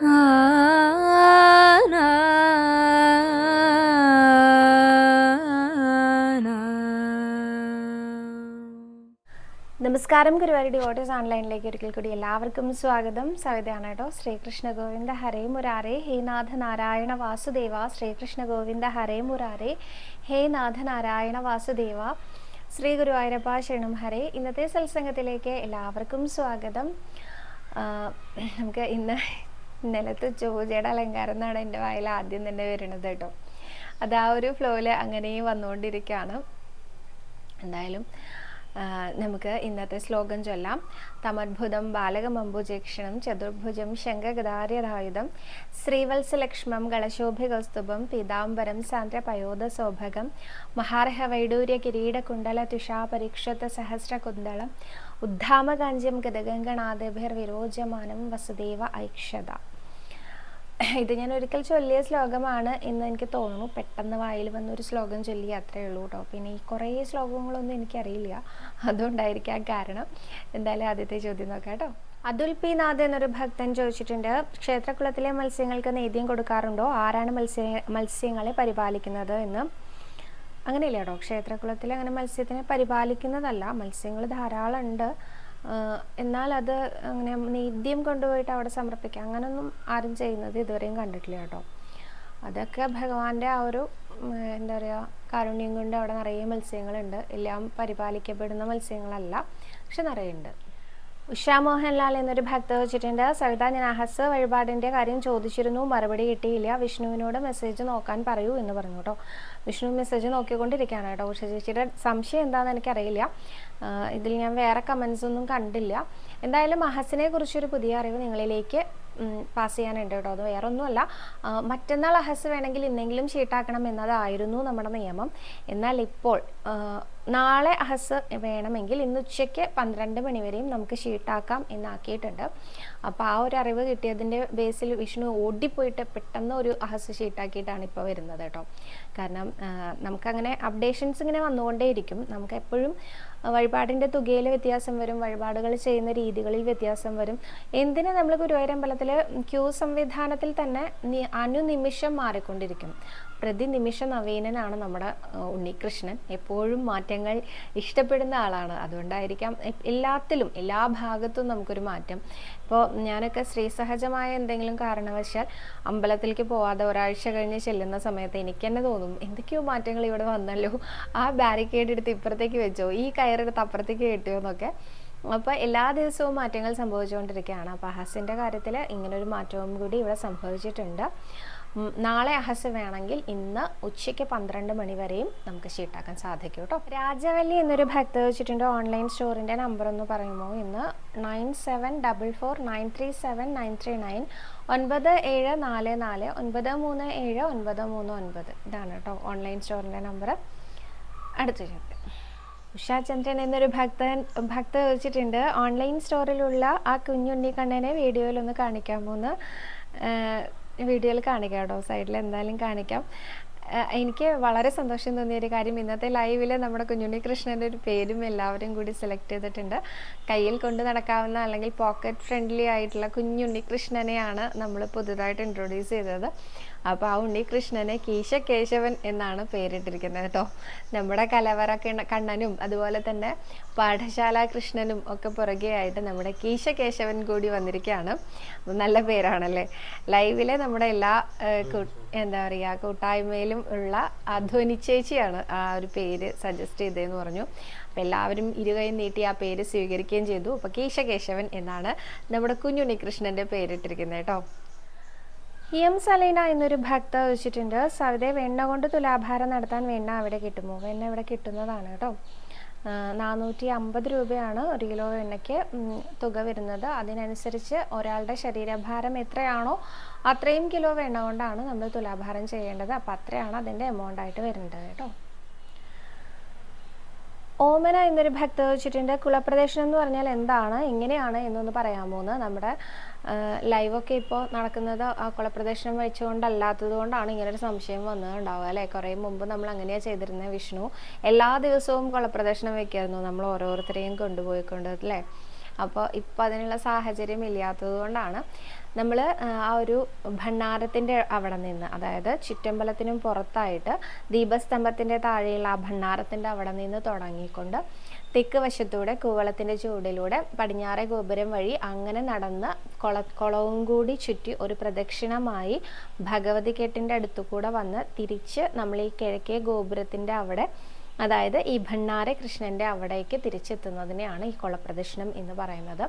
നമസ്കാരം ഗുരുവായൂർ ഓഡിയോസ് ഓൺലൈനിലേക്ക് ഒരിക്കൽ കൂടി എല്ലാവർക്കും സ്വാഗതം. സവിതയാണ് കേട്ടോ. ശ്രീകൃഷ്ണ ഗോവിന്ദ ഹരേ മുരാരേ. ഹേ നാഥ നാരായണ വാസുദേവ. ശ്രീകൃഷ്ണ ഗോവിന്ദ ഹരേ മുരാരേ. ഹേ നാഥ നാരായണ വാസുദേവ. ശ്രീ ഗുരുവായൂരപ്പ ശരണം ഹരേ. ഇന്നത്തെ സത്സംഗത്തിലേക്ക് എല്ലാവർക്കും സ്വാഗതം. നമുക്ക് ഇന്ന് ഇന്നലത്തെ ചോജയുടെ അലങ്കാരം എന്നാണ് എന്റെ വായിൽ ആദ്യം തന്നെ വരുന്നത് കേട്ടോ. അത് ആ ഒരു ഫ്ലോയിൽ അങ്ങനെയും വന്നുകൊണ്ടിരിക്കുകയാണ്. എന്തായാലും നമുക്ക് ഇന്നത്തെ ശ്ലോകം ചൊല്ലാം. തമദ്ഭുതം ബാലകമംബുജേക്ഷണം ചതുർഭുജം ശങ്കഗദാര്യധായുധം ശ്രീവത്സലക്ഷ്മം ഗളശോഭികൗസ്തുഭം പീതാംബരം സാന്ദ്രപയോധസൗഭഗം മഹാർഹ വൈഡൂര്യ കിരീടകുണ്ടല തുഷാപരീക്ഷത സഹസ്രകുന്തളം ഉദ്ധാമകാഞ്ചം ഗതഗംഗണാദിഭിർ വിരോചമാനം വസുദേവ ഐക്ഷത. ഇത് ഞാൻ ഒരിക്കൽ ചൊല്ലിയ ശ്ലോകമാണ് എന്ന് എനിക്ക് തോന്നുന്നു. പെട്ടെന്ന് വായിൽ വന്നൊരു ശ്ലോകം ചൊല്ലി അത്രേ ഉള്ളൂ കേട്ടോ പിന്നെ ഈ കുറേ ശ്ലോകങ്ങളൊന്നും എനിക്കറിയില്ല. അതുകൊണ്ടായിരിക്കാം കാരണം. എന്തായാലും ആദ്യത്തെ ചോദ്യം നോക്കാം കേട്ടോ അതുൽ പി നാഥ് എന്നൊരു ഭക്തൻ ചോദിച്ചിട്ടുണ്ട്. ക്ഷേത്രകുളത്തിലെ മത്സ്യങ്ങൾക്ക് നേദ്യം കൊടുക്കാറുണ്ടോ? ആരാണ് മത്സ്യ മത്സ്യങ്ങളെ പരിപാലിക്കുന്നത് എന്ന്? അങ്ങനെയില്ല കേട്ടോ ക്ഷേത്രകുളത്തിൽ അങ്ങനെ മത്സ്യത്തിനെ പരിപാലിക്കുന്നതല്ല. മത്സ്യങ്ങൾ ധാരാളം ഉണ്ട് എന്നാൽ അത് അങ്ങനെ നേദ്യം കൊണ്ടുപോയിട്ട് അവിടെ സമർപ്പിക്കുക അങ്ങനൊന്നും ആരും ചെയ്യുന്നത് ഇതുവരെയും കണ്ടിട്ടില്ല കേട്ടോ. അതൊക്കെ ഭഗവാന്റെ ആ ഒരു എന്താ പറയുക കാരുണ്യം കൊണ്ട് അവിടെ നിറയെ മത്സ്യങ്ങളുണ്ട്. എല്ലാം പരിപാലിക്കപ്പെടുന്ന മത്സ്യങ്ങളല്ല പക്ഷെ നിറയെ ഉണ്ട് ഉഷാ മോഹൻലാൽ എന്നൊരു ഭക്ത വെച്ചിട്ടുണ്ട്. സവിത ഞാൻ അഹസ് വഴിപാടിന്റെ കാര്യം ചോദിച്ചിരുന്നു. മറുപടി കിട്ടിയില്ല. വിഷ്ണുവിനോട് മെസ്സേജ് നോക്കാൻ പറയൂ എന്ന് പറഞ്ഞു കേട്ടോ. വിഷ്ണു മെസ്സേജ് നോക്കിക്കൊണ്ടിരിക്കുകയാണ് കേട്ടോ. ഉഷ ചേച്ചിയുടെ സംശയം എന്താണെന്ന് എനിക്കറിയില്ല. ഇതിൽ ഞാൻ വേറെ കമൻസ് ഒന്നും കണ്ടില്ല. എന്തായാലും മഹസിനെ കുറിച്ചൊരു പുതിയ അറിവ് നിങ്ങളിലേക്ക് പാസ് ചെയ്യാനുണ്ട് കേട്ടോ. അത് വേറെ ഒന്നുമല്ല മറ്റന്നാൾ അഹസ് വേണമെങ്കിൽ ഇന്നെങ്കിലും ഷീട്ടാക്കണം എന്നതായിരുന്നു നമ്മുടെ നിയമം. എന്നാൽ ഇപ്പോൾ നാളെ അഹസ് വേണമെങ്കിൽ ഇന്ന് ഉച്ചയ്ക്ക് പന്ത്രണ്ട് മണിവരെയും നമുക്ക് ഷീട്ടാക്കാം എന്നാക്കിയിട്ടുണ്ട്. അപ്പോൾ ആ ഒരു അറിവ് കിട്ടിയതിന്റെ ബേസിൽ വിഷ്ണു ഓടിപ്പോയിട്ട് പെട്ടെന്ന് ഒരു അഹസ് ഷീട്ടാക്കിയിട്ടാണ് ഇപ്പോൾ വരുന്നത് കേട്ടോ. കാരണം നമുക്കങ്ങനെ അപ്ഡേഷൻസ് ഇങ്ങനെ വന്നുകൊണ്ടേയിരിക്കും. നമുക്ക് എപ്പോഴും വഴിപാടിന്റെ തുകയിൽ വ്യത്യാസം വരും വഴിപാടുകൾ ചെയ്യുന്ന രീതികളിൽ വ്യത്യാസം വരും. എന്തിന് നമ്മൾ ഗുരുവായൂരമ്പലത്തിൽ ക്യൂ സംവിധാനത്തിൽ തന്നെ അനുനിമിഷം മാറിക്കൊണ്ടിരിക്കും? പ്രതിനിമിഷ നവീനനാണ് നമ്മുടെ ഉണ്ണികൃഷ്ണൻ. എപ്പോഴും മാറ്റങ്ങൾ ഇഷ്ടപ്പെടുന്ന ആളാണ്. അതുകൊണ്ടായിരിക്കാം എല്ലാത്തിലും എല്ലാ ഭാഗത്തും നമുക്കൊരു മാറ്റം. ഇപ്പോൾ ഞാനൊക്കെ സ്ത്രീസഹജമായ എന്തെങ്കിലും കാരണവശാൽ അമ്പലത്തിലേക്ക് പോവാതെ ഒരാഴ്ച കഴിഞ്ഞ് ചെല്ലുന്ന സമയത്ത് എനിക്ക് തന്നെ തോന്നും എന്തൊക്കെയോ മാറ്റങ്ങൾ ഇവിടെ വന്നല്ലോ? ആ ബാരിക്കേഡ് എടുത്ത് ഇപ്പുറത്തേക്ക് വെച്ചോ? ഈ കയറെടുത്ത് അപ്പുറത്തേക്ക് കെട്ടിയോ? എന്നൊക്കെ. അപ്പോൾ എല്ലാ ദിവസവും മാറ്റങ്ങൾ സംഭവിച്ചുകൊണ്ടിരിക്കുകയാണ്. അപ്പോൾ അഹസിന്റെ കാര്യത്തിൽ ഇങ്ങനൊരു മാറ്റവും കൂടി ഇവിടെ സംഭവിച്ചിട്ടുണ്ട്. നാളെ അഹസ് വേണമെങ്കിൽ ഇന്ന് ഉച്ചയ്ക്ക് പന്ത്രണ്ട് മണി വരെയും നമുക്ക് ഷീട്ടാക്കാൻ സാധിക്കും കേട്ടോ. രാജവല്ലി എന്നൊരു ഭക്ത വെച്ചിട്ടുണ്ട് ഓൺലൈൻ സ്റ്റോറിന്റെ നമ്പർ ഒന്ന് പറയുമോ? ഇന്ന് nine seven double four nine three seven nine three nine ഒൻപത് ഏഴ് നാല് നാല് ഒൻപത് മൂന്ന് ഏഴ് ഒൻപത് മൂന്ന് ഒൻപത്. ഇതാണ് കേട്ടോ ഓൺലൈൻ സ്റ്റോറിന്റെ നമ്പർ. അടുത്ത ചോദ്യം. ഉഷാചന്ദ്രൻ എന്നൊരു ഭക്തൻ ഭക്ത ചോദിച്ചിട്ടുണ്ട് ഓൺലൈൻ സ്റ്റോറിലുള്ള ആ കുഞ്ഞുണ്ണി കണ്ണനെ വീഡിയോയിൽ ഒന്ന് കാണിക്കാമോ എന്ന് വീഡിയോയിൽ കാണിക്കാം കേട്ടോ. സൈഡിൽ എന്തായാലും കാണിക്കാം. എനിക്ക് വളരെ സന്തോഷം തോന്നിയ ഒരു കാര്യം ഇന്നത്തെ ലൈവിൽ നമ്മുടെ കുഞ്ഞുണ്ണി കൃഷ്ണന്റെ ഒരു പേരും എല്ലാവരും കൂടി സെലക്ട് ചെയ്തിട്ടുണ്ട്. കയ്യിൽ കൊണ്ട് നടക്കാവുന്ന അല്ലെങ്കിൽ പോക്കറ്റ് ഫ്രണ്ട്ലി ആയിട്ടുള്ള കുഞ്ഞുണ്ണി കൃഷ്ണനെയാണ് നമ്മൾ പുതുതായിട്ട് ഇൻട്രൊഡ്യൂസ് ചെയ്തത്. അപ്പോൾ ആ ഉണ്ണികൃഷ്ണനെ കീശ കേശവൻ എന്നാണ് പേരിട്ടിരിക്കുന്നത് കേട്ടോ. നമ്മുടെ കലവറ കണ്ണനും അതുപോലെ തന്നെ പാഠശാല കൃഷ്ണനും ഒക്കെ പുറകെയായിട്ട് നമ്മുടെ കീശ കേശവൻ കൂടി വന്നിരിക്കുകയാണ്. നല്ല പേരാണല്ലേ? ലൈവിലെ നമ്മുടെ എല്ലാ എന്താ പറയുക കൂട്ടായ്മയിലും ഉള്ള അധ്വനിച്ചേച്ചിയാണ് ആ ഒരു പേര് സജസ്റ്റ് ചെയ്തതെന്ന് പറഞ്ഞു. അപ്പോൾ എല്ലാവരും ഇരുകൈ നീട്ടി ആ പേര് സ്വീകരിക്കുകയും ചെയ്തു. അപ്പോൾ കീശ കേശവൻ എന്നാണ് നമ്മുടെ കുഞ്ഞുണ്ണികൃഷ്ണന്റെ പേരിട്ടിരിക്കുന്നത് കേട്ടോ. എം സലീന എന്നൊരു ഭക്ത വെച്ചിട്ടുണ്ട്. സവിതെ വെണ്ണ കൊണ്ട് തുലാഭാരം നടത്താൻ വെണ്ണ അവിടെ കിട്ടുമോ? വെണ്ണ ഇവിടെ കിട്ടുന്നതാണ് കേട്ടോ. നാനൂറ്റി അമ്പത് രൂപയാണ് ഒരു കിലോ വെണ്ണയ്ക്ക് തുക വരുന്നത്. അതിനനുസരിച്ച് ഒരാളുടെ ശരീരഭാരം എത്രയാണോ അത്രയും കിലോ വെണ്ണ കൊണ്ടാണ് നമ്മൾ തുലാഭാരം ചെയ്യേണ്ടത്. അപ്പം അത്രയാണ് അതിന്റെ എമൗണ്ട് ആയിട്ട് വരുന്നത് കേട്ടോ. ഓമന എന്നൊരു ഭക്ത വെച്ചിട്ടുണ്ട്. കുളപ്രദേശം എന്ന് പറഞ്ഞാൽ എന്താണ്? എങ്ങനെയാണ് എന്നൊന്ന് പറയാമോ? നമ്മുടെ ലൈവൊക്കെ ഇപ്പോൾ നടക്കുന്നത് ആ കുളപ്രദക്ഷിണം വെച്ചുകൊണ്ടല്ലാത്തത് കൊണ്ടാണ് ഇങ്ങനൊരു സംശയം വന്നതുണ്ടാവുക അല്ലേ? കുറേ മുമ്പ് നമ്മൾ അങ്ങനെയാണ് ചെയ്തിരുന്നത് വിഷ്ണു. എല്ലാ ദിവസവും കുളപ്രദക്ഷിണം വെക്കായിരുന്നു നമ്മൾ ഓരോരുത്തരെയും കൊണ്ടുപോയിക്കൊണ്ട് അല്ലേ? അപ്പോൾ ഇപ്പോൾ അതിനുള്ള സാഹചര്യം ഇല്ലാത്തത് കൊണ്ടാണ് നമ്മൾ ആ ഒരു ഭണ്ണാരത്തിന്റെ അവിടെ നിന്ന് അതായത് ചുറ്റമ്പലത്തിനും പുറത്തായിട്ട് ദീപസ്തംഭത്തിന്റെ താഴെയുള്ള ആ ഭണ്ണാരത്തിന്റെ അവിടെ നിന്ന് തുടങ്ങിക്കൊണ്ട് തെക്ക് വശത്തൂടെ കൂവളത്തിന്റെ ചൂടിലൂടെ പടിഞ്ഞാറെ ഗോപുരം വഴി അങ്ങനെ നടന്ന് കൊള കുളവും കൂടി ചുറ്റി ഒരു പ്രദക്ഷിണമായി ഭഗവതി കെട്ടിന്റെ അടുത്തുകൂടെ വന്ന് തിരിച്ച് നമ്മൾ ഈ കിഴക്കേ ഗോപുരത്തിന്റെ അവിടെ അതായത് ഈ ഭണ്ണാര കൃഷ്ണന്റെ അവിടേക്ക് തിരിച്ചെത്തുന്നതിനെയാണ് ഈ കുളപ്രദക്ഷിണം എന്ന് പറയുന്നത്.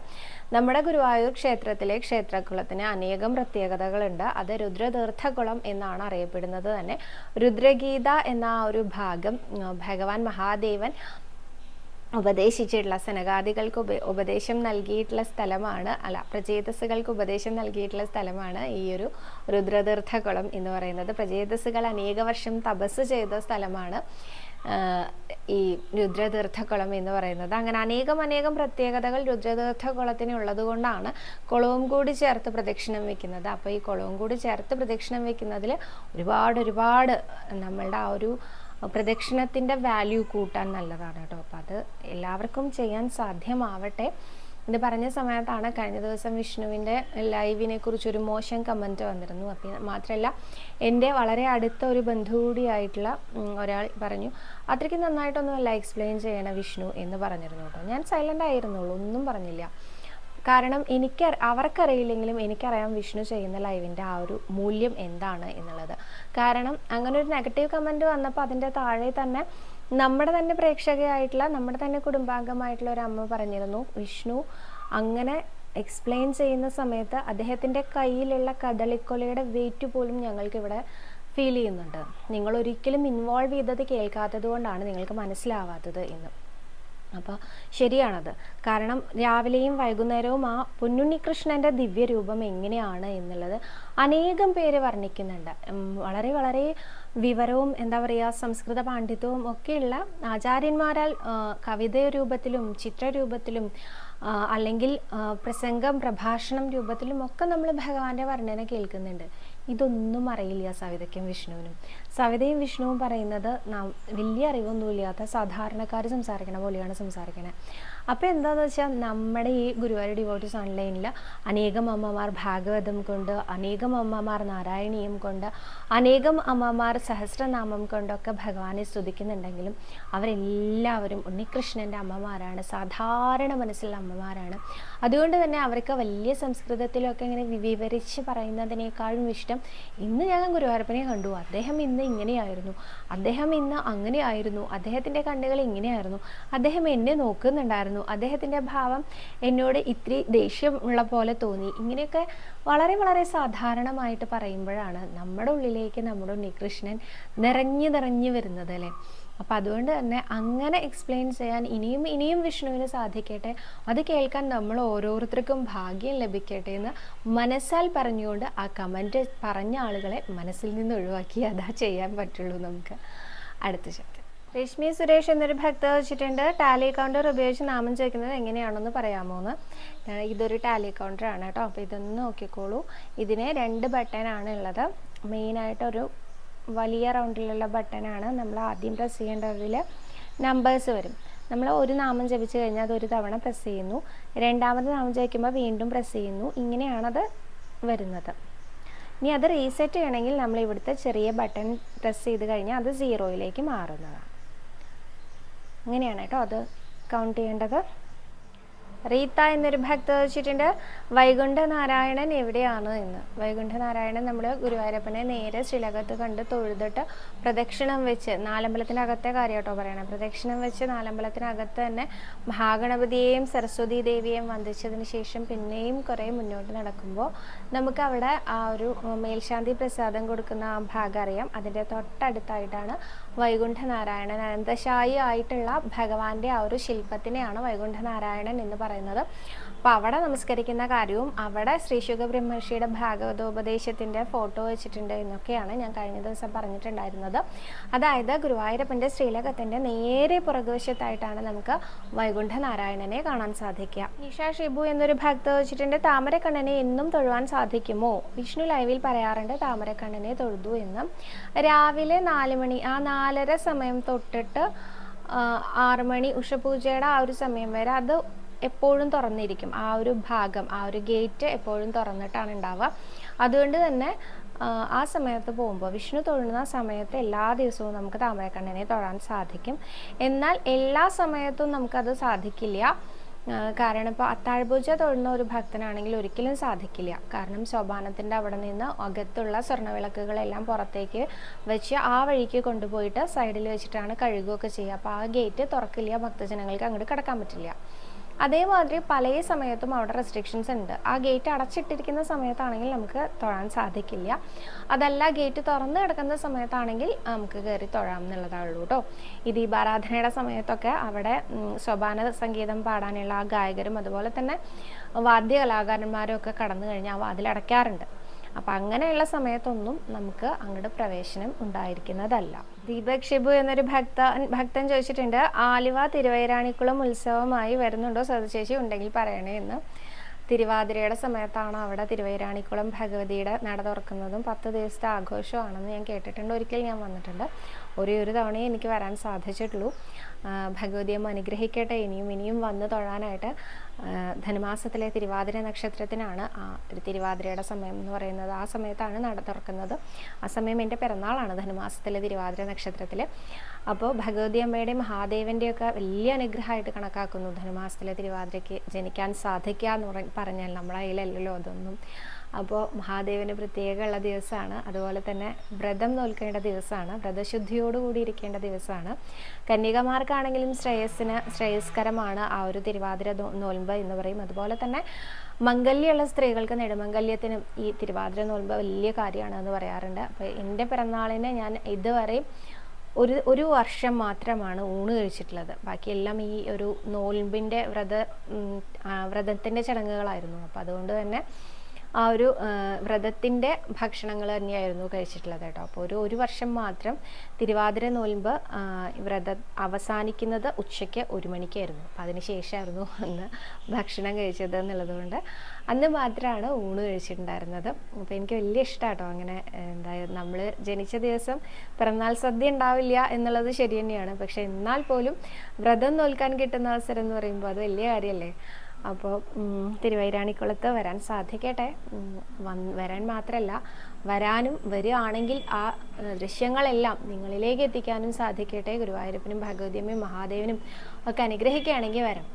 നമ്മുടെ ഗുരുവായൂർ ക്ഷേത്രത്തിലെ ക്ഷേത്രകുളത്തിന് അനേകം പ്രത്യേകതകളുണ്ട്. അത് രുദ്രതീർത്ഥകുളം എന്നാണ് അറിയപ്പെടുന്നത് തന്നെ. രുദ്രഗീത എന്ന ഒരു ഭാഗം ഭഗവാൻ മഹാദേവൻ ഉപദേശിച്ചിട്ടുള്ള സനകാദികൾക്ക് ഉപ ഉപദേശം നൽകിയിട്ടുള്ള സ്ഥലമാണ് അല്ല പ്രചേതസ്സുകൾക്ക് ഉപദേശം നൽകിയിട്ടുള്ള സ്ഥലമാണ് ഈ ഒരു രുദ്രതീർത്ഥകുളം എന്ന് പറയുന്നത്. പ്രചേതസ്സുകൾ അനേക വർഷം തപസ് ചെയ്ത സ്ഥലമാണ് ഈ രുദ്രതീർത്ഥക്കുളം എന്ന് പറയുന്നത്. അങ്ങനെ അനേകം അനേകം പ്രത്യേകതകൾ രുദ്രതീർത്ഥക്കുളത്തിന് ഉള്ളത് കൊണ്ടാണ് കുളവും കൂടി ചേർത്ത് പ്രദക്ഷിണം വെക്കുന്നത്. അപ്പോൾ ഈ കുളവും കൂടി ചേർത്ത് പ്രദക്ഷിണം വെക്കുന്നതിൽ ഒരുപാട് ഒരുപാട് നമ്മളുടെ ആ ഒരു പ്രദക്ഷിണത്തിന്റെ വാല്യൂ കൂട്ടാൻ നല്ലതാണ് കേട്ടോ. അപ്പോൾ അത് എല്ലാവർക്കും ചെയ്യാൻ സാധ്യമാവട്ടെ. ഇത് പറഞ്ഞ സമയത്താണ് കഴിഞ്ഞ ദിവസം വിഷ്ണുവിന്റെ ലൈവിനെ കുറിച്ചൊരു മോശം കമന്റ് വന്നിരുന്നു. അപ്പം മാത്രമല്ല എന്റെ വളരെ അടുത്ത ഒരു ബന്ധു കൂടിയായിട്ടുള്ള ഒരാൾ പറഞ്ഞു അത്രയ്ക്ക് നന്നായിട്ടൊന്നുമല്ല എക്സ്പ്ലെയിൻ ചെയ്യണം വിഷ്ണു എന്ന് പറഞ്ഞിരുന്നു കേട്ടോ. ഞാൻ സൈലന്റ് ആയിരുന്നുള്ളൂ ഒന്നും പറഞ്ഞില്ല. കാരണം എനിക്ക് അവർക്കറിയില്ലെങ്കിലും എനിക്കറിയാം വിഷ്ണു ചെയ്യുന്ന ലൈവിന്റെ ആ ഒരു മൂല്യം എന്താണ് എന്നുള്ളത്. കാരണം അങ്ങനെ ഒരു നെഗറ്റീവ് കമന്റ് വന്നപ്പോൾ അതിന്റെ താഴെ തന്നെ നമ്മുടെ തന്നെ പ്രേക്ഷകയായിട്ടുള്ള നമ്മുടെ തന്നെ കുടുംബാംഗമായിട്ടുള്ള ഒരു അമ്മ പറഞ്ഞിരുന്നു വിഷ്ണു അങ്ങനെ എക്സ്പ്ലെയിൻ ചെയ്യുന്ന സമയത്ത് അദ്ദേഹത്തിന്റെ കയ്യിലുള്ള കദളിക്കൊലയുടെ വെയിറ്റ് പോലും ഞങ്ങൾക്കിവിടെ ഫീൽ ചെയ്യുന്നുണ്ട്. നിങ്ങൾ ഒരിക്കലും ഇൻവോൾവ് ചെയ്തത് കേൾക്കാത്തത് കൊണ്ടാണ് നിങ്ങൾക്ക് മനസ്സിലാവാത്തത് എന്ന്. അപ്പോൾ ശരിയാണത്. കാരണം രാവിലെയും വൈകുന്നേരവും ആ പൊന്നുണ്ണികൃഷ്ണന്റെ ദിവ്യരൂപം എങ്ങനെയാണ് എന്നുള്ളത് അനേകം പേര് വർണിക്കുന്നുണ്ട്. വളരെ വളരെ വിവരവും എന്താ പറയുക സംസ്കൃത പാണ്ഡിത്യവും ഒക്കെയുള്ള ആചാര്യന്മാരാൽ കവിത രൂപത്തിലും ചിത്രരൂപത്തിലും അല്ലെങ്കിൽ പ്രസംഗം പ്രഭാഷണം രൂപത്തിലും ഒക്കെ നമ്മൾ ഭഗവാന്റെ വർണന കേൾക്കുന്നുണ്ട്. ഇതൊന്നും അറിയില്ല സവിതയ്ക്കും വിഷ്ണുവിനും. സവിതയും വിഷ്ണുവും പറയുന്നത് വലിയ അറിവൊന്നുമില്ലാത്ത സാധാരണക്കാർ സംസാരിക്കണ പോലെയാണ് സംസാരിക്കണത് അപ്പോൾ എന്താണെന്ന് വെച്ചാൽ നമ്മുടെ ഈ ഗുരുവായൂർ ഡിവോട്ടീസ് ഓൺലൈനിൽ അനേകം അമ്മമാർ ഭാഗവതം കൊണ്ട് അനേകം അമ്മമാർ നാരായണീയം കൊണ്ട് അനേകം അമ്മമാർ സഹസ്രനാമം കൊണ്ടൊക്കെ ഭഗവാനെ സ്തുതിക്കുന്നുണ്ടെങ്കിലും അവരെല്ലാവരും ഉണ്ണികൃഷ്ണന്റെ അമ്മമാരാണ്. സാധാരണ മനസ്സിലുള്ള അമ്മമാരാണ്. അതുകൊണ്ട് തന്നെ അവർക്ക് വലിയ സംസ്കൃതത്തിലൊക്കെ ഇങ്ങനെ വിവരിച്ച് പറയുന്നതിനേക്കാളും ഇഷ്ടം ഇന്ന് ഞാൻ ഗുരുവായൂരപ്പനെ കണ്ടു. അദ്ദേഹം ഇന്ന് ഇങ്ങനെയായിരുന്നു. അദ്ദേഹം ഇന്ന് അങ്ങനെയായിരുന്നു. അദ്ദേഹത്തിന്റെ കണ്ണുകൾ ഇങ്ങനെയായിരുന്നു. അദ്ദേഹം എന്നെ നോക്കുന്നുണ്ടായിരുന്നു. അദ്ദേഹത്തിന്റെ ഭാവം എന്നോട് ഇത്തിരി ദേഷ്യമുള്ള പോലെ തോന്നി. ഇങ്ങനെയൊക്കെ വളരെ വളരെ സാധാരണമായിട്ട് പറയുമ്പോഴാണ് നമ്മുടെ ഉള്ളിലേക്ക് നമ്മുടെ ഉണ്ണികൃഷ്ണൻ നിറഞ്ഞു നിറഞ്ഞു വരുന്നത് അല്ലേ? അപ്പം അതുകൊണ്ട് തന്നെ അങ്ങനെ എക്സ്പ്ലെയിൻ ചെയ്യാൻ ഇനിയും ഇനിയും വിഷ്ണുവിന് സാധിക്കട്ടെ. അത് കേൾക്കാൻ നമ്മൾ ഓരോരുത്തർക്കും ഭാഗ്യം ലഭിക്കട്ടെ എന്ന് മനസ്സാൽ പറഞ്ഞുകൊണ്ട് ആ കമന്റ് പറഞ്ഞ ആളുകളെ മനസ്സിൽ നിന്ന് ഒഴിവാക്കി അതാ ചെയ്യാൻ പറ്റുള്ളൂ നമുക്ക്. അടുത്ത ശബ്ദം. രശ്മി സുരേഷ് എന്നൊരു ഭക്ത വെച്ചിട്ടുണ്ട്. ടാലി അക്കൗണ്ടർ ഉപയോഗിച്ച് നാമം ചോദിക്കുന്നത് എങ്ങനെയാണെന്ന് പറയാമോ എന്ന്. ഇതൊരു ടാലി കൗണ്ടറാണ് കേട്ടോ. അപ്പോൾ ഇതൊന്ന് നോക്കിക്കോളൂ. ഇതിന് രണ്ട് ബട്ടനാണ് ഉള്ളത്. മെയിനായിട്ടൊരു വലിയ റൗണ്ടിലുള്ള ബട്ടണാണ് നമ്മൾ ആദ്യം പ്രസ് ചെയ്യേണ്ടതിൽ നമ്പേഴ്സ് വരും. നമ്മൾ ഒരു നാമം ജപിച്ചു കഴിഞ്ഞാൽ അത് ഒരു തവണ പ്രസ് ചെയ്യുന്നു. രണ്ടാമത് നാമം ജപിക്കുമ്പോൾ വീണ്ടും പ്രസ് ചെയ്യുന്നു. ഇങ്ങനെയാണത് വരുന്നത്. ഇനി അത് റീസെറ്റ് ചെയ്യണമെങ്കിൽ നമ്മൾ ഇവിടുത്തെ ചെറിയ ബട്ടൺ പ്രസ് ചെയ്ത് കഴിഞ്ഞാൽ അത് സീറോയിലേക്ക് മാറുന്നതാണ്. അങ്ങനെയാണ് കേട്ടോ അത് കൗണ്ട് ചെയ്യേണ്ടത്. റീത്ത എന്നൊരു ഭക്ത വെച്ചിട്ടുണ്ട് വൈകുണ്ഠ നാരായണൻ എവിടെയാണ്? എന്ന്. വൈകുണ്ഠ നാരായണൻ നമ്മൾ ഗുരുവായൂരപ്പനെ നേരെ ശ്രീലകത്ത് കണ്ട് തൊഴുതിട്ട് പ്രദക്ഷിണം വെച്ച് നാലമ്പലത്തിനകത്തെ കാര്യം കേട്ടോ പറയണം. പ്രദക്ഷിണം വെച്ച് നാലമ്പലത്തിനകത്ത് തന്നെ മഹാഗണപതിയെയും സരസ്വതി ദേവിയെയും വന്ദിച്ചതിന് ശേഷം പിന്നെയും കുറേ മുന്നോട്ട് നടക്കുമ്പോൾ നമുക്ക് അവിടെ ആ ഒരു മേൽശാന്തി പ്രസാദം കൊടുക്കുന്ന ആ ഭാഗം അറിയാം. അതിന്റെ തൊട്ടടുത്തായിട്ടാണ് വൈകുണ്ഠ നാരായണൻ അനന്തശായി ആയിട്ടുള്ള ഭഗവാന്റെ ആ ഒരു ശില്പത്തിനെയാണ് വൈകുണ്ഠനാരായണൻ എന്ന് പറയുന്നത്. അപ്പോൾ അവിടെ നമസ്കരിക്കുന്ന കാര്യവും അവിടെ ശ്രീ ബ്രഹ്മർഷിയുടെ ഭാഗവതോപദേശത്തിന്റെ ഫോട്ടോ വെച്ചിട്ടുണ്ട് എന്നൊക്കെയാണ് ഞാൻ കഴിഞ്ഞ ദിവസം പറഞ്ഞിട്ടുണ്ടായിരുന്നത്. അതായത് ഗുരുവായൂരപ്പന്റെ ശ്രീലകത്തിന്റെ നേരെ പുറകുവശത്തായിട്ടാണ് നമുക്ക് വൈകുണ്ഠ നാരായണനെ കാണാൻ സാധിക്കുക. നിഷ ഷിബു എന്നൊരു ഭക്ത വെച്ചിട്ടുണ്ട്. താമരക്കണ്ണനെ എന്നും തൊഴുവാൻ സാധിക്കുമോ? വിഷ്ണു ലൈവിൽ പറയാറുണ്ട് താമരക്കണ്ണനെ തൊഴുതു എന്നും. രാവിലെ നാല് മണി ആ നാലര സമയം തൊട്ടിട്ട് ആറ് മണി ഉഷപൂജയുടെ ആ ഒരു സമയം വരെ അത് എപ്പോഴും തുറന്നിരിക്കും. ആ ഒരു ഭാഗം ആ ഒരു ഗേറ്റ് എപ്പോഴും തുറന്നിട്ടാണ് ഉണ്ടാവുക. അതുകൊണ്ട് തന്നെ ആ, സമയത്ത് പോകുമ്പോൾ വിഷ്ണു തൊഴുന്ന സമയത്ത് എല്ലാ ദിവസവും നമുക്ക് താമരക്കണ്ണനെ തൊഴാൻ സാധിക്കും. എന്നാൽ എല്ലാ സമയത്തും നമുക്കത് സാധിക്കില്ല. കാരണം ഇപ്പോൾ അത്താഴ്പൂജ തൊഴുന്ന ഒരു ഭക്തനാണെങ്കിൽ ഒരിക്കലും സാധിക്കില്ല. കാരണം ശോഭാനത്തിന്റെ അവിടെ നിന്ന് അകത്തുള്ള സ്വർണവിളക്കുകളെല്ലാം പുറത്തേക്ക് വെച്ച് ആ വഴിക്ക് കൊണ്ടുപോയിട്ട് സൈഡിൽ വെച്ചിട്ടാണ് കഴുകുകയൊക്കെ ചെയ്യുക. അപ്പോൾ ആ ഗേറ്റ് തുറക്കില്ല ഭക്തജനങ്ങൾക്ക് അങ്ങോട്ട് കിടക്കാൻ പറ്റില്ല. അതേമാതിരി പല സമയത്തും അവിടെ റെസ്ട്രിക്ഷൻസ് ഉണ്ട്. ആ ഗേറ്റ് അടച്ചിട്ടിരിക്കുന്ന സമയത്താണെങ്കിൽ നമുക്ക് തൊഴാൻ സാധിക്കില്ല. അതല്ല ഗേറ്റ് തുറന്ന് കിടക്കുന്ന സമയത്താണെങ്കിൽ നമുക്ക് കയറി തൊഴാം എന്നുള്ളതേ ഉള്ളൂ കേട്ടോ ഈ ദീപാരാധനയുടെ സമയത്തൊക്കെ അവിടെ ശോഭാന സംഗീതം പാടാനുള്ള ആ ഗായകരും അതുപോലെ തന്നെ വാദ്യ കലാകാരന്മാരും ഒക്കെ കടന്നു കഴിഞ്ഞാൽ വാതിലടയ്ക്കാറുണ്ട് അപ്പം അങ്ങനെയുള്ള സമയത്തൊന്നും നമുക്ക് അങ്ങോട്ട് പ്രവേശനം ഉണ്ടായിരിക്കുന്നതല്ല. ദീപക് ഷിബു എന്നൊരു ഭക്ത ഭക്തൻ ചോദിച്ചിട്ടുണ്ട് ആലുവ തിരുവൈരാണിക്കുളം ഉത്സവമായി വരുന്നുണ്ടോ? സതചേച്ചി ഉണ്ടെങ്കിൽ പറയണേ എന്ന്. തിരുവാതിരയുടെ സമയത്താണ് അവിടെ തിരുവൈരാണിക്കുളം ഭഗവതിയുടെ നട തുറക്കുന്നതും പത്ത് ദിവസത്തെ ആഘോഷമാണെന്ന് ഞാൻ കേട്ടിട്ടുണ്ട്. ഒരിക്കൽ ഞാൻ വന്നിട്ടുണ്ട്. ഒരേ ഒരു തവണയേ എനിക്ക് വരാൻ സാധിച്ചിട്ടുള്ളൂ. ഭഗവതിയമ്മ ഭഗവതിയെ അനുഗ്രഹിക്കട്ടെ. ഇനിയും ഇനിയും വന്ന് തൊഴാനായിട്ട് ധനുമാസത്തിലെ തിരുവാതിര നക്ഷത്രത്തിനാണ് ആ തിരുവാതിരയുടെ സമയം എന്ന് പറയുന്നത്. ആ സമയത്താണ് നട തുറക്കുന്നത്. ആ സമയം എന്റെ പിറന്നാളാണ് ധനുമാസത്തിലെ തിരുവാതിര നക്ഷത്രത്തിൽ അപ്പോൾ ഭഗവതി അമ്മയുടെയും മഹാദേവന്റെയും ഒക്കെ വലിയ അനുഗ്രഹമായിട്ട് കണക്കാക്കുന്നു ധനുമാസത്തിലെ തിരുവാതിരയ്ക്ക് ജനിക്കാൻ സാധിക്കുക എന്ന് പറഞ്ഞാൽ നമ്മളെ അതൊന്നും. അപ്പോൾ മഹാദേവന് പ്രത്യേകമുള്ള ദിവസമാണ്. അതുപോലെ തന്നെ വ്രതം നോൽക്കേണ്ട ദിവസമാണ്. വ്രതശുദ്ധിയോടുകൂടി ഇരിക്കേണ്ട ദിവസമാണ്. കന്യകമാർക്കാണെങ്കിലും ശ്രേയസ്സിന് ശ്രേയസ്കരമാണ് ആ ഒരു തിരുവാതിര നോൽമ്പ് എന്ന് പറയും. അതുപോലെ തന്നെ മംഗല്യമുള്ള സ്ത്രീകൾക്ക് നെടുമംഗല്യത്തിനും ഈ തിരുവാതിര നോൽമ്പ് വലിയ കാര്യമാണ് എന്ന് പറയാറുണ്ട്. അപ്പോൾ എന്റെ പിറന്നാളിന് ഞാൻ ഇതുവരെയും ഒരു ഒരു വർഷം മാത്രമാണ് ഊണ് കഴിച്ചിട്ടുള്ളത്. ബാക്കിയെല്ലാം ഈ ഒരു നോൽമ്പിന്റെ വ്രത വ്രതത്തിന്റെ ചടങ്ങുകളായിരുന്നു. അപ്പോൾ അതുകൊണ്ട് തന്നെ ആ ഒരു വ്രതത്തിന്റെ ഭക്ഷണങ്ങൾ തന്നെയായിരുന്നു കഴിച്ചിട്ടുള്ളത് കേട്ടോ. അപ്പോൾ ഒരു ഒരു വർഷം മാത്രം തിരുവാതിര നോൽമ്പ് വ്രത അവസാനിക്കുന്നത് ഉച്ചയ്ക്ക് ഒരു മണിക്കായിരുന്നു. അപ്പോൾ അതിന് ശേഷമായിരുന്നു അന്ന് ഭക്ഷണം കഴിച്ചത് എന്നുള്ളതുകൊണ്ട് അന്ന് മാത്രമാണ് ഊണ് കഴിച്ചിട്ടുണ്ടായിരുന്നത്. അപ്പോൾ എനിക്ക് വലിയ ഇഷ്ടമാണ് കേട്ടോ അങ്ങനെ എന്താ നമ്മൾ ജനിച്ച ദിവസം പിറന്നാൾ സദ്യ ഉണ്ടാവില്ല എന്നുള്ളത് ശരി തന്നെയാണ്. പക്ഷേ എന്നാൽ പോലും വ്രതം നോൽക്കാൻ കിട്ടുന്ന അവസരം എന്ന് പറയുമ്പോൾ അത് വലിയ കാര്യമല്ലേ അപ്പോൾ തിരുവൈരാണിക്കുളത്ത് വരാൻ സാധിക്കട്ടെ. വരാൻ മാത്രമല്ല വരാനും വരികയാണെങ്കിൽ ആ ദൃശ്യങ്ങളെല്ലാം നിങ്ങളിലേക്ക് എത്തിക്കാനും സാധിക്കട്ടെ. ഗുരുവായൂരപ്പനും ഭഗവതിയമ്മയും മഹാദേവനും ഒക്കെ അനുഗ്രഹിക്കുകയാണെങ്കിൽ വരാം.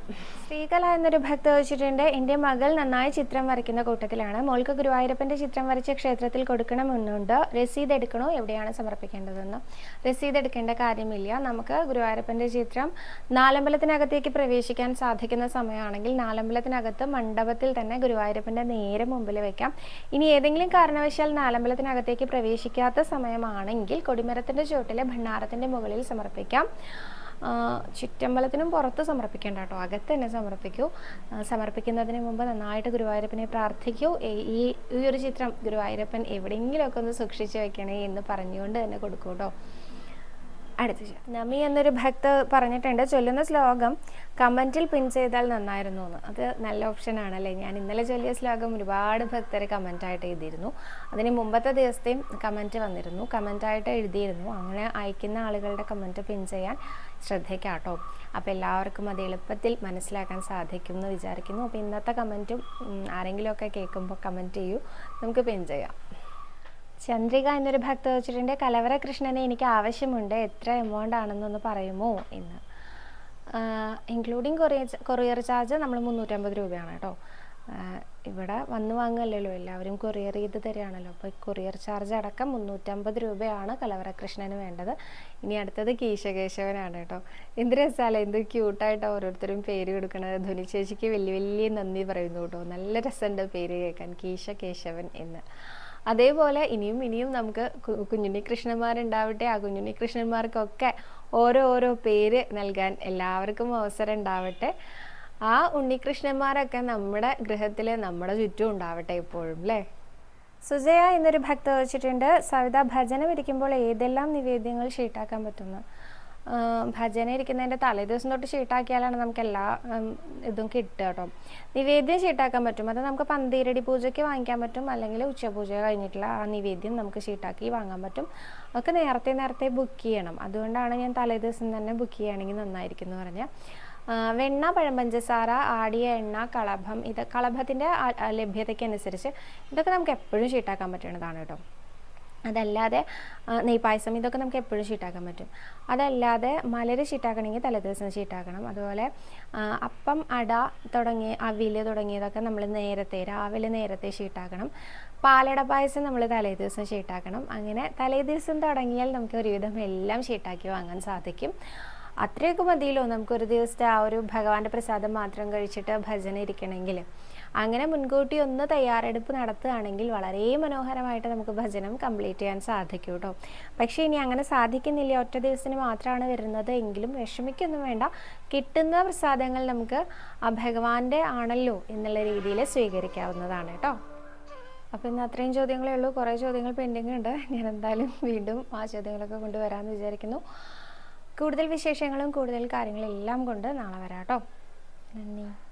ശ്രീകല എന്നൊരു ഭക്ത വെച്ചിട്ടുണ്ട് എന്റെ മകൾ നന്നായി ചിത്രം വരയ്ക്കുന്ന കൂട്ടത്തിലാണ്. മോൾക്ക് ഗുരുവായൂരപ്പന്റെ ചിത്രം വരച്ച ക്ഷേത്രത്തിൽ കൊടുക്കണമെന്നുണ്ട്? രസീത് എടുക്കണോ? എവിടെയാണ് സമർപ്പിക്കേണ്ടതെന്ന്? രസീത് എടുക്കേണ്ട കാര്യമില്ല. നമുക്ക് ഗുരുവായൂരപ്പന്റെ ചിത്രം നാലമ്പലത്തിനകത്തേക്ക് പ്രവേശിക്കാൻ സാധിക്കുന്ന സമയമാണെങ്കിൽ നാലമ്പലത്തിനകത്ത് മണ്ഡപത്തിൽ തന്നെ ഗുരുവായൂരപ്പന്റെ നേരെ മുമ്പിൽ വെക്കാം. ഇനി ഏതെങ്കിലും കാരണവശാൽ നാലമ്പലത്തിനകത്തേക്ക് പ്രവേശിക്കാത്ത സമയമാണെങ്കിൽ കൊടിമരത്തിന്റെ ചുവട്ടിലെ ഭണ്ണാരത്തിന്റെ മുകളിൽ സമർപ്പിക്കാം. ചുറ്റമ്പലത്തിനും പുറത്ത് സമർപ്പിക്കേണ്ട കേട്ടോ. അകത്ത് തന്നെ സമർപ്പിക്കൂ. സമർപ്പിക്കുന്നതിന് മുമ്പ് നന്നായിട്ട് ഗുരുവായൂരപ്പനെ പ്രാർത്ഥിക്കൂ. ഈ- ഈ ഈ ഒരു ചിത്രം ഗുരുവായൂരപ്പൻ എവിടെയെങ്കിലുമൊക്കെ ഒന്ന് സൂക്ഷിച്ചു വെക്കണേ എന്ന് പറഞ്ഞുകൊണ്ട് തന്നെ കൊടുക്കൂ കേട്ടോ. അടുത്ത നമി എന്നൊരു ഭക്ത പറഞ്ഞിട്ടുണ്ട് ചൊല്ലുന്ന ശ്ലോകം കമന്റിൽ പിൻ ചെയ്താൽ നന്നായിരുന്നു എന്ന്. അത് നല്ല ഓപ്ഷൻ ആണല്ലേ? ഞാൻ ഇന്നലെ ചൊല്ലിയ ശ്ലോകം ഒരുപാട് ഭക്തർ കമന്റായിട്ട് എഴുതിയിരുന്നു. അതിന് മുമ്പത്തെ ദിവസത്തെയും കമന്റ് വന്നിരുന്നു. കമന്റായിട്ട് എഴുതിയിരുന്നു. അങ്ങനെ അയക്കുന്ന ആളുകളുടെ കമന്റ് പിൻ ചെയ്യാൻ ശ്രദ്ധിക്കാം കേട്ടോ അപ്പോൾ എല്ലാവർക്കും അത് എളുപ്പത്തിൽ മനസ്സിലാക്കാൻ സാധിക്കും എന്ന് വിചാരിക്കുന്നു. അപ്പോൾ ഇന്നത്തെ കമന്റും ആരെങ്കിലുമൊക്കെ കേൾക്കുമ്പോൾ കമന്റ് ചെയ്യൂ. നമുക്ക് പിൻ ചെയ്യാം. ചന്ദ്രിക എന്നൊരു ഭക്ത വെച്ചിട്ടുണ്ട്. കലവര കൃഷ്ണനെ എനിക്ക് ആവശ്യമുണ്ട്. എത്ര എമൗണ്ട് ആണെന്നൊന്ന് പറയുമോ എന്ന്. ഇൻക്ലൂഡിങ് കൊറിയർ കൊറിയർ ചാർജ് നമ്മൾ മുന്നൂറ്റമ്പത് രൂപയാണ് കേട്ടോ. ഇവിടെ വന്ന് വാങ്ങുമല്ലോ എല്ലാവരും കൊറിയർ ചെയ്ത് തരികയാണല്ലോ. അപ്പോൾ കൊറിയർ ചാർജ് അടക്കം മുന്നൂറ്റമ്പത് രൂപയാണ് കലവറ കൃഷ്ണന് വേണ്ടത്. ഇനി അടുത്തത് കീശകേശവനാണ് കേട്ടോ. എന്ത് രസമല്ലേ എന്ത് ക്യൂട്ടായിട്ട് ഓരോരുത്തരും പേര് കൊടുക്കണത്. ധുനി ചേച്ചിക്ക് വലിയ വലിയ നന്ദി പറയുന്നു കേട്ടോ. നല്ല രസമുണ്ട് പേര് കേൾക്കാൻ. കീശ കേശവൻ എന്ന്. അതേപോലെ ഇനിയും ഇനിയും നമുക്ക് കുഞ്ഞുണ്ണി കൃഷ്ണന്മാരുണ്ടാവട്ടെ ആ കുഞ്ഞുണ്ണി കൃഷ്ണന്മാർക്കൊക്കെ ഓരോ ഓരോ പേര് നൽകാൻ എല്ലാവർക്കും അവസരം ഉണ്ടാവട്ടെ. ആ ഉണ്ണികൃഷ്ണന്മാരൊക്കെ നമ്മുടെ ഗൃഹത്തിൽ നമ്മുടെ ചുറ്റും ഉണ്ടാവട്ടെ എപ്പോഴും അല്ലേ സുജയ എന്നൊരു ഭക്ത വെച്ചിട്ടുണ്ട് സവിത ഭജനം ഇരിക്കുമ്പോൾ ഏതെല്ലാം നിവേദ്യങ്ങൾ ഷീട്ടാക്കാൻ പറ്റുന്നു? ഭജന ഇരിക്കുന്നതിന്റെ തലേദിവസം തൊട്ട് ഷീട്ടാക്കിയാലാണ് നമുക്ക് എല്ലാ ഇതും കിട്ടുക കേട്ടോ. നിവേദ്യം ഷീട്ടാക്കാൻ പറ്റും. അത് നമുക്ക് പന്തീരടി പൂജയ്ക്ക് വാങ്ങിക്കാൻ പറ്റും. അല്ലെങ്കിൽ ഉച്ചപൂജ കഴിഞ്ഞിട്ടുള്ള ആ നിവേദ്യം നമുക്ക് ഷീട്ടാക്കി വാങ്ങാൻ പറ്റും. ഒക്കെ നേരത്തെ നേരത്തെ ബുക്ക് ചെയ്യണം. അതുകൊണ്ടാണ് ഞാൻ തലേദിവസം തന്നെ ബുക്ക് ചെയ്യുകയാണെങ്കിൽ നന്നായിരിക്കും എന്ന് പറഞ്ഞാൽ വെണ്ണ പഴം പഞ്ചസാര ആടിയ എണ്ണ കളഭം ഇത് കളഭത്തിന്റെ ലഭ്യതയ്ക്കനുസരിച്ച് ഇതൊക്കെ നമുക്ക് എപ്പോഴും ഷീട്ടാക്കാൻ പറ്റുന്നതാണ് കേട്ടോ. അതല്ലാതെ നെയ്പായസം ഇതൊക്കെ നമുക്ക് എപ്പോഴും ഷീട്ടാക്കാൻ പറ്റും. അതല്ലാതെ മലര് ഷീട്ടാക്കണമെങ്കിൽ തലേദിവസം ഷീട്ടാക്കണം അതുപോലെ അപ്പം അട തുടങ്ങിയ അവിൽ തുടങ്ങിയതൊക്കെ നമ്മൾ നേരത്തെ രാവിലെ നേരത്തെ ഷീട്ടാക്കണം പാലട പായസം നമ്മൾ തലേദിവസം ഷീട്ടാക്കണം അങ്ങനെ തലേദിവസം തുടങ്ങിയാൽ നമുക്ക് ഒരുവിധം എല്ലാം ഷീട്ടാക്കി വാങ്ങാൻ സാധിക്കും. അത്രയൊക്കെ മതിയല്ലോ. നമുക്കൊരു ദിവസത്തെ ആ ഒരു ഭഗവാന്റെ പ്രസാദം മാത്രം കഴിച്ചിട്ട് ഭജന ഇരിക്കണമെങ്കിൽ. അങ്ങനെ മുൻകൂട്ടി ഒന്ന് തയ്യാറെടുപ്പ് നടത്തുകയാണെങ്കിൽ വളരെ മനോഹരമായിട്ട് നമുക്ക് ഭജനം കംപ്ലീറ്റ് ചെയ്യാൻ സാധിക്കും കേട്ടോ. പക്ഷേ ഇനി അങ്ങനെ സാധിക്കുന്നില്ല. ഒറ്റ ദിവസത്തിന് മാത്രമാണ് വരുന്നത്. എങ്കിലും വിഷമിക്കൊന്നും വേണ്ട. കിട്ടുന്ന പ്രസാദങ്ങൾ നമുക്ക് ആ ഭഗവാന്റെ ആണല്ലോ എന്നുള്ള രീതിയിൽ സ്വീകരിക്കാവുന്നതാണ് കേട്ടോ. അപ്പോൾ ഇന്ന് അത്രയും ചോദ്യങ്ങളേ ഉള്ളൂ. കുറേ ചോദ്യങ്ങൾ പെൻഡിങ് ഉണ്ട് ഞാൻ എന്തായാലും വീണ്ടും ആ ചോദ്യങ്ങളൊക്കെ കൊണ്ടുവരാമെന്ന് വിചാരിക്കുന്നു. കൂടുതൽ വിശേഷങ്ങളും കൂടുതൽ കാര്യങ്ങളും എല്ലാം കൊണ്ട് നാളെ വരാം കേട്ടോ. നന്ദി.